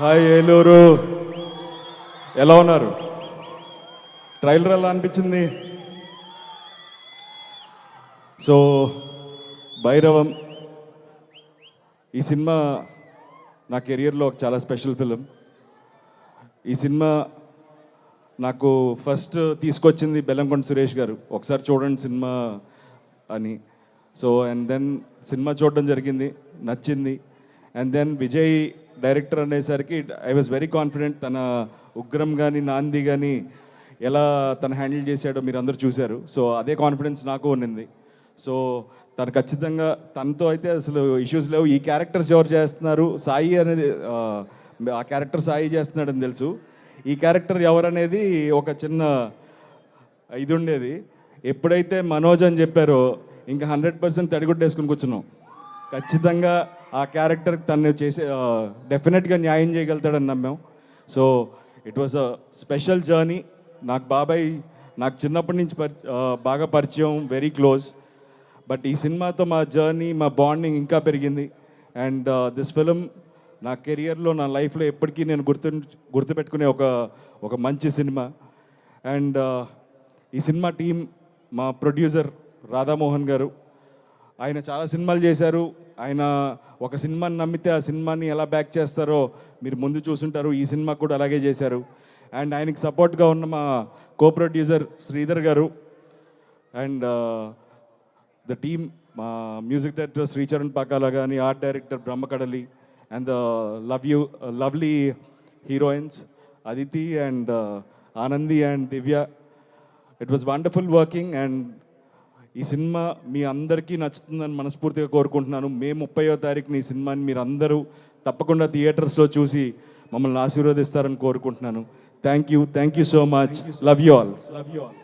Hi Eluru. ఎలా ఉన్నారు? Trailer ఎలా అనిపించింది? సో భైరవం ఈ సినిమా నా కెరియర్లో ఒక చాలా స్పెషల్ ఫిలిం. ఈ సినిమా నాకు ఫస్ట్ తీసుకొచ్చింది బెల్లంకొండ సురేష్ గారు. ఒకసారి చూడండి సినిమా అని. సో అండ్ దెన్ సినిమా చూడడం జరిగింది నచ్చింది. అండ్ దెన్ విజయ్ డైరెక్టర్ అనేసరికి ఐ వాజ్ వెరీ కాన్ఫిడెంట్ తన ఉగ్రం కానీ నాంది కానీ ఎలా తను హ్యాండిల్ చేశాడో మీరు అందరూ చూశారు. సో అదే కాన్ఫిడెన్స్ నాకు ఉన్నింది. సో తను ఖచ్చితంగా తనతో అయితే అసలు ఇష్యూస్ లేవు. ఈ క్యారెక్టర్స్ ఎవరు చేస్తున్నారు? సాయి అనేది ఆ, క్యారెక్టర్ సాయి చేస్తున్నాడని తెలుసు. ఈ క్యారెక్టర్ ఎవరనేది ఒక చిన్న ఇది ఉండేది. ఎప్పుడైతే మనోజ్ అని చెప్పారో ఇంకా హండ్రెడ్ పర్సెంట్ తడిగుడ్డేసుకుని కూర్చున్నాం. ఖచ్చితంగా ఆ క్యారెక్టర్ తను చేసే డెఫినెట్గా న్యాయం చేయగలుగుతాడని నమ్మాం. So it was a special journey నాకు బాబాయ్ నాకు చిన్నప్పటి నుంచి పరి బాగా పరిచయం వెరీ క్లోజ్ బట్ ఈ సినిమాతో మా జర్నీ మా బాండింగ్ ఇంకా పెరిగింది. అండ్ దిస్ ఫిలిం నా కెరియర్లో నా లైఫ్లో ఎప్పటికీ నేను గుర్తు గుర్తుపెట్టుకునే ఒక ఒక మంచి సినిమా. అండ్ ఈ సినిమా టీం మా ప్రొడ్యూసర్ రాధామోహన్ గారు. ఆయన చాలా సినిమాలు చేశారు. ఆయన ఒక సినిమాని నమ్మితే ఆ సినిమాని ఎలా బ్యాక్ చేస్తారో మీరు ముందు చూసుంటారు. ఈ సినిమా కూడా అలాగే చేశారు. అండ్ ఆయనకి సపోర్ట్గా ఉన్న మా co producer Sridhar garu and the team మా మ్యూజిక్ డైరెక్టర్ శ్రీచరణ్ పాకాల కానీ art director Brahmakadali and the love you lovely heroines Aditi and Anandi and Divya. It was wonderful working and ఈ సినిమా మీ అందరికీ నచ్చుతుందని మనస్ఫూర్తిగా కోరుకుంటున్నాను. మే ముప్పయో తారీఖున ఈ సినిమాని మీరు అందరూ తప్పకుండా థియేటర్స్లో చూసి మమ్మల్ని ఆశీర్వదిస్తారని కోరుకుంటున్నాను. Thank you thank you so much. Love you all love you all